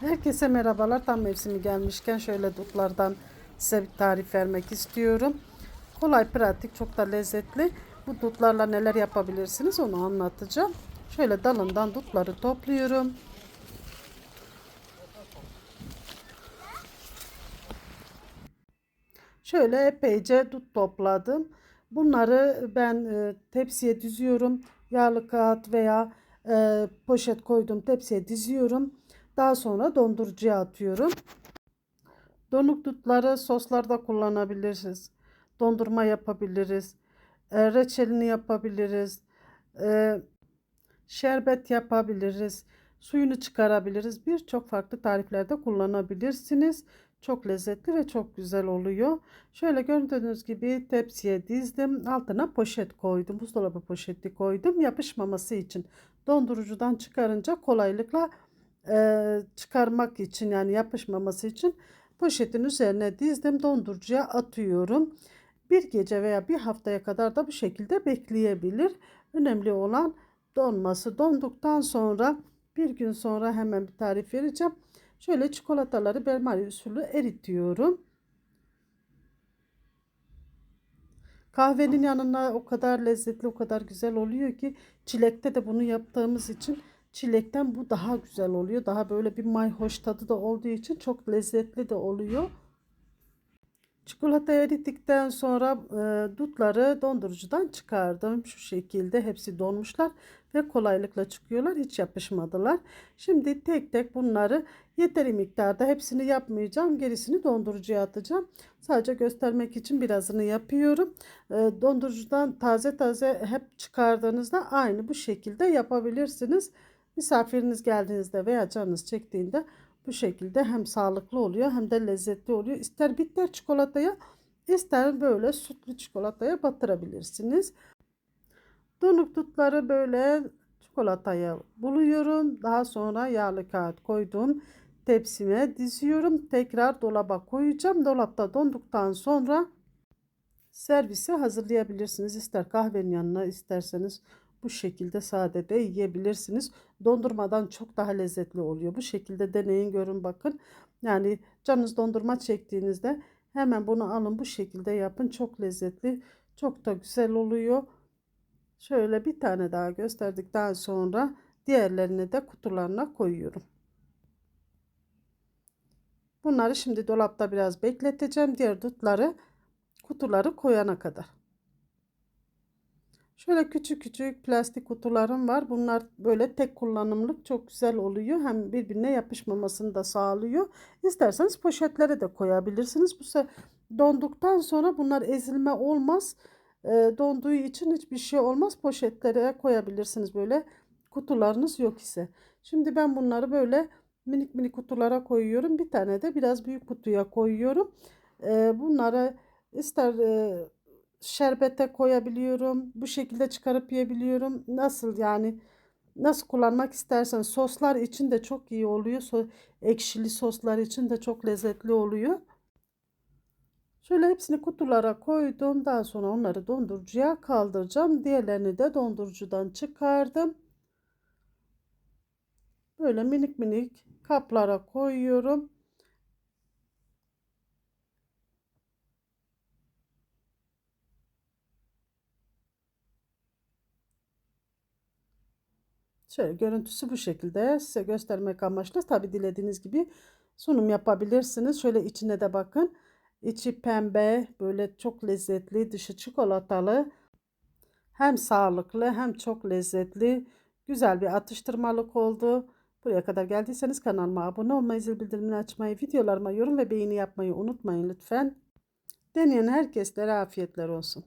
Herkese merhabalar. Tam mevsimi gelmişken şöyle dutlardan size bir tarif vermek istiyorum. Kolay, pratik, çok da lezzetli. Bu dutlarla neler yapabilirsiniz onu anlatacağım. Şöyle dalından dutları topluyorum. Şöyle epeyce dut topladım. Bunları ben e, tepsiye diziyorum. Yağlı kağıt veya e, poşet koydum tepsiye diziyorum. Daha sonra dondurucuya atıyorum. Donuk dutları soslarda kullanabilirsiniz. Dondurma yapabiliriz. E, reçelini yapabiliriz. E, şerbet yapabiliriz. Suyunu çıkarabiliriz. Birçok farklı tariflerde kullanabilirsiniz. Çok lezzetli ve çok güzel oluyor. Şöyle gördüğünüz gibi tepsiye dizdim. Altına poşet koydum. Buzdolabı poşeti koydum. Yapışmaması için dondurucudan çıkarınca kolaylıkla e, çıkarmak için yani yapışmaması için poşetin üzerine dizdim. Dondurucuya atıyorum. Bir gece veya bir haftaya kadar da bu şekilde bekleyebilir. Önemli olan donması. Donduktan sonra bir gün sonra hemen bir tarif vereceğim. Şöyle çikolataları benmari usulü eritiyorum. Kahvenin yanına o kadar lezzetli, o kadar güzel oluyor ki çilekte de bunu yaptığımız için çilekten bu daha güzel oluyor. Daha böyle bir mayhoş tadı da olduğu için çok lezzetli de oluyor. Çikolata erittikten sonra e, dutları dondurucudan çıkardım. Şu şekilde hepsi donmuşlar ve kolaylıkla çıkıyorlar. Hiç yapışmadılar. Şimdi tek tek bunları yeteri miktarda hepsini yapmayacağım. Gerisini dondurucuya atacağım. Sadece göstermek için birazını yapıyorum. E, dondurucudan taze taze hep çıkardığınızda aynı bu şekilde yapabilirsiniz. Misafiriniz geldiğinizde veya canınız çektiğinde bu şekilde hem sağlıklı oluyor hem de lezzetli oluyor. İster bitter çikolataya ister böyle sütlü çikolataya batırabilirsiniz. Donuk dutları böyle çikolataya buluyorum. Daha sonra yağlı kağıt koydum. Tepsime diziyorum. Tekrar dolaba koyacağım. Dolapta donduktan sonra servise hazırlayabilirsiniz. İster kahvenin yanına isterseniz bu şekilde sade de yiyebilirsiniz. Dondurmadan çok daha lezzetli oluyor. Bu şekilde deneyin görün bakın. Yani canınız dondurma çektiğinizde hemen bunu alın bu şekilde yapın. Çok lezzetli. Çok da güzel oluyor. Şöyle bir tane daha gösterdikten sonra diğerlerini de kutularına koyuyorum. Bunları şimdi dolapta biraz bekleteceğim. Diğer dutları kutuları koyana kadar. Şöyle küçük küçük plastik kutularım var. Bunlar böyle tek kullanımlık çok güzel oluyor. Hem birbirine yapışmamasını da sağlıyor. İsterseniz poşetlere de koyabilirsiniz. Bu sefer donduktan sonra bunlar ezilme olmaz. E, donduğu için hiçbir şey olmaz. Poşetlere koyabilirsiniz böyle kutularınız yok ise. Şimdi ben bunları böyle minik minik kutulara koyuyorum. Bir tane de biraz büyük kutuya koyuyorum. E, bunları ister... E, şerbete koyabiliyorum. Bu şekilde çıkarıp yiyebiliyorum. Nasıl yani nasıl kullanmak istersen soslar için de çok iyi oluyor. So ekşili soslar için de çok lezzetli oluyor. Şöyle hepsini kutulara koydum. Daha sonra onları dondurucuya kaldıracağım. Diğerlerini de dondurucudan çıkardım. Böyle minik minik kaplara koyuyorum. Şöyle görüntüsü bu şekilde size göstermek amaçlı. Tabi dilediğiniz gibi sunum yapabilirsiniz. Şöyle içine de bakın. İçi pembe, böyle çok lezzetli, dışı çikolatalı. Hem sağlıklı hem çok lezzetli. Güzel bir atıştırmalık oldu. Buraya kadar geldiyseniz kanalıma abone olmayı, zil bildirimini açmayı, videolarıma yorum ve beğeni yapmayı unutmayın lütfen. Deneyen herkeslere afiyetler olsun.